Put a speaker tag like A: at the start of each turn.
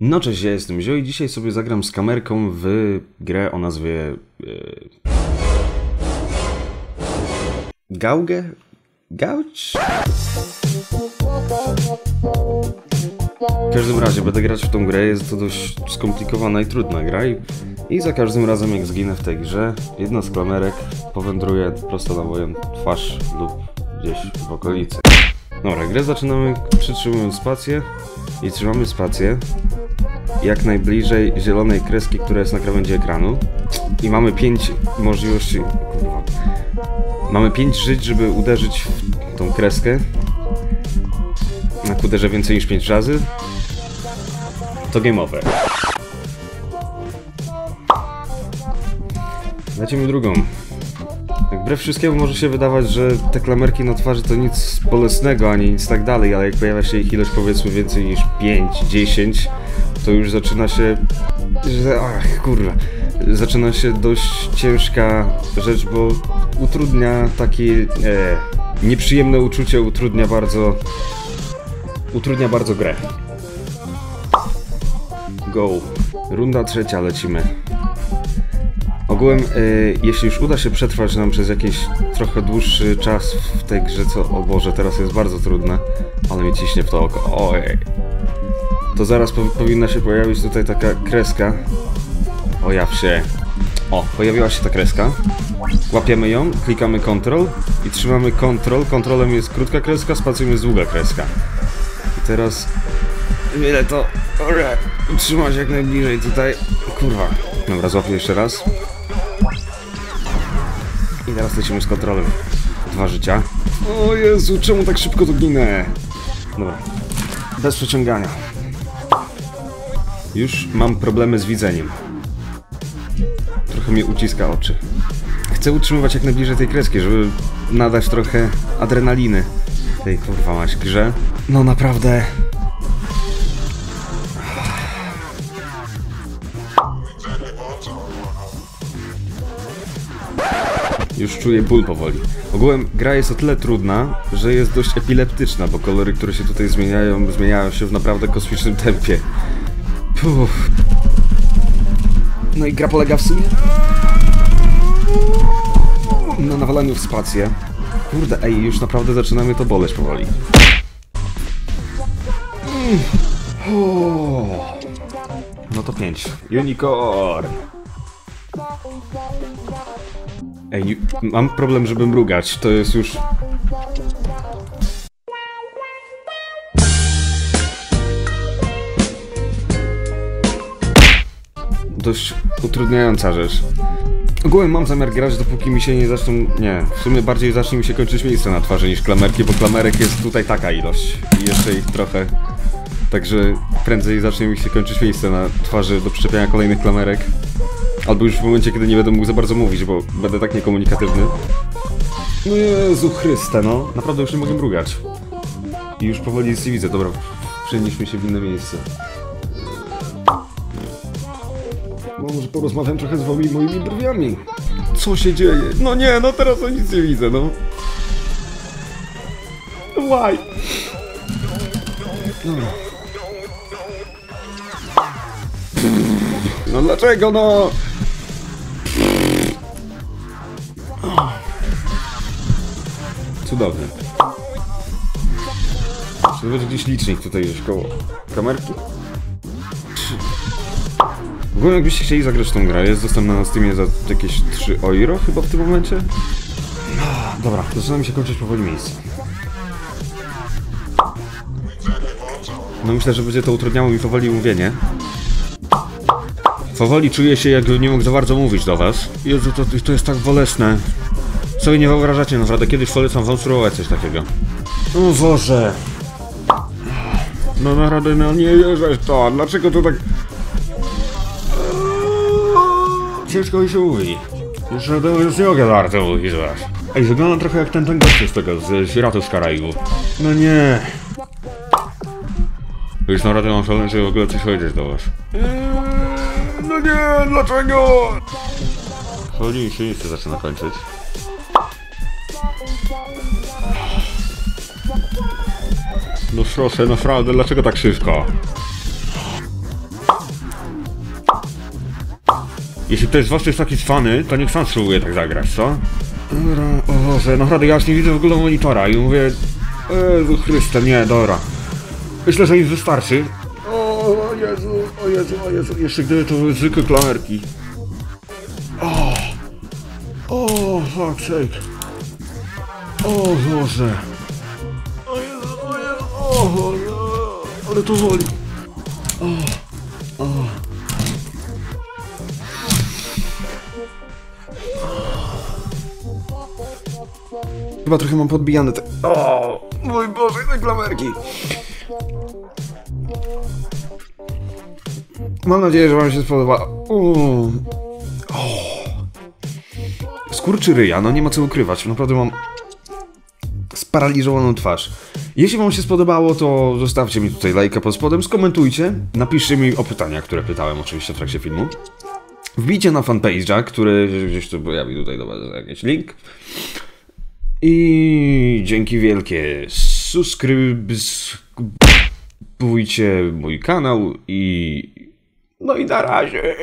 A: No cześć, ja jestem Zio i dzisiaj sobie zagram z kamerką w grę o nazwie... Yy... Gauge? Gauć? W każdym razie będę grać w tą grę, jest to dość skomplikowana i trudna gra i, i za każdym razem jak zginę w tej grze, jedna z klamerek powędruje prosto na moją twarz lub gdzieś w okolicy. Dobra, grę zaczynamy przytrzymując spację i trzymamy spację jak najbliżej zielonej kreski, która jest na krawędzi ekranu. I mamy 5 możliwości, kurwa, mamy 5 żyć, żeby uderzyć w tą kreskę. Jak uderzę więcej niż 5 razy. To game over lecimy drugą. Jak wbrew wszystkiemu może się wydawać, że te klamerki na twarzy to nic bolesnego, ani nic tak dalej, ale jak pojawia się ich ilość powiedzmy więcej niż 5, 10, to już zaczyna się... Że, ach, kurwa. Zaczyna się dość ciężka rzecz, bo utrudnia takie... E, nieprzyjemne uczucie, utrudnia bardzo... Utrudnia bardzo grę. Go. Runda trzecia, lecimy. Ogółem, y, jeśli już uda się przetrwać nam przez jakiś trochę dłuższy czas w tej grze, co... O Boże, teraz jest bardzo trudne, ale mi ciśnie w to oko. Ojej. To zaraz po, powinna się pojawić tutaj taka kreska. Ojaw się. O, pojawiła się ta kreska. Łapiemy ją, klikamy Ctrl i trzymamy Ctrl. Kontrolem jest krótka kreska, spacją jest długa kreska. I teraz... Ile to... Ore, utrzymać jak najbliżej tutaj. Kurwa. Dobra, złapię jeszcze raz. I teraz lecimy z kontrolem. Dwa życia. O Jezu, czemu tak szybko to ginę? Dobra. Bez przeciągania. Już mam problemy z widzeniem. Trochę mi uciska oczy. Chcę utrzymywać jak najbliżej tej kreski, żeby nadać trochę adrenaliny tej kurwa maś grze. No naprawdę. Już czuję ból powoli. Ogółem gra jest o tyle trudna, że jest dość epileptyczna, bo kolory, które się tutaj zmieniają, zmieniają się w naprawdę kosmicznym tempie. Puh. No i gra polega w sumie na nawalaniu w spację. Kurde, ej, już naprawdę zaczyna to boleć powoli. Mm. No to 5. Unicorn! Ej, mam problem, żeby mrugać. To jest już... Dość utrudniająca rzecz. Ogółem mam zamiar grać, dopóki mi się nie zaczną... Nie, w sumie bardziej zacznie mi się kończyć miejsce na twarzy niż klamerki, bo klamerek jest tutaj taka ilość. I jeszcze ich trochę. Także prędzej zacznie mi się kończyć miejsce na twarzy do przyczepiania kolejnych klamerek. Albo już w momencie, kiedy nie będę mógł za bardzo mówić, bo będę tak niekomunikatywny. No Jezu Chryste, no. Naprawdę już nie mogę mrugać. I już powoli nic nie widzę. Dobra, przenieśmy się w inne miejsce. No może porozmawiam trochę z wami moimi brwiami. Co się dzieje? No nie, no teraz to nic nie widzę, no. Why? Dobra. No dlaczego, no? Cudownie. Czy gdzieś licznik tutaj gdzieś koło kamerki? W ogóle jakbyście chcieli zagrać tą grę, jest dostępna na Steamie za jakieś 3 euro chyba w tym momencie? Dobra, zaczyna mi się kończyć powoli miejsce. No myślę, że będzie to utrudniało mi powoli mówienie. Powoli czuję się, jakby nie mógł za bardzo mówić do was. Jezu, to, to jest tak bolesne. Sobie nie wyobrażacie, naprawdę kiedyś polecam wam spróbować coś takiego. O Boże! No naprawdę, no nie wierzę w to. Dlaczego to tak... Ciężko mi się mówi. Jeszcze to już nie mogę bardzo mówić was. Ej, wygląda trochę jak ten ten gość z tego, z Piratów z Karaibu. No nie. Już naprawdę mam szaleństwo w ogóle coś powiedzieć do was. No nie, dlaczego? Powoli mi się nic zaczyna kończyć. No proszę, naprawdę, dlaczego tak szybko?
B: Jeśli ktoś z was jest taki cwany, to niech sam spróbuje tak zagrać, co? Dobra, o Boże, naprawdę ja już nie widzę w ogóle monitora i mówię... Jezu Chryste, nie, dobra. Myślę, że im wystarczy. O Jezu, o Jezu, o Jezu, jeszcze gdyby to były zwykłe klamerki. O, o, fuck sake. O Boże. O Jezu, o Jezu, o Boże, ale to woli.
A: Chyba trochę mam podbijane te... O, mój Boże, te klamerki. Mam nadzieję, że wam się spodoba. Uuu. Skurczy ryja, no nie ma co ukrywać. Naprawdę mam sparaliżowaną twarz. Jeśli wam się spodobało, to zostawcie mi tutaj lajka pod spodem, skomentujcie, napiszcie mi o pytania, które pytałem oczywiście w trakcie filmu. Wbijcie na fanpage'a, który gdzieś tu pojawi tutaj do was jakiś link. I dzięki wielkie. Subskrybujcie mój kanał i. No i na razie.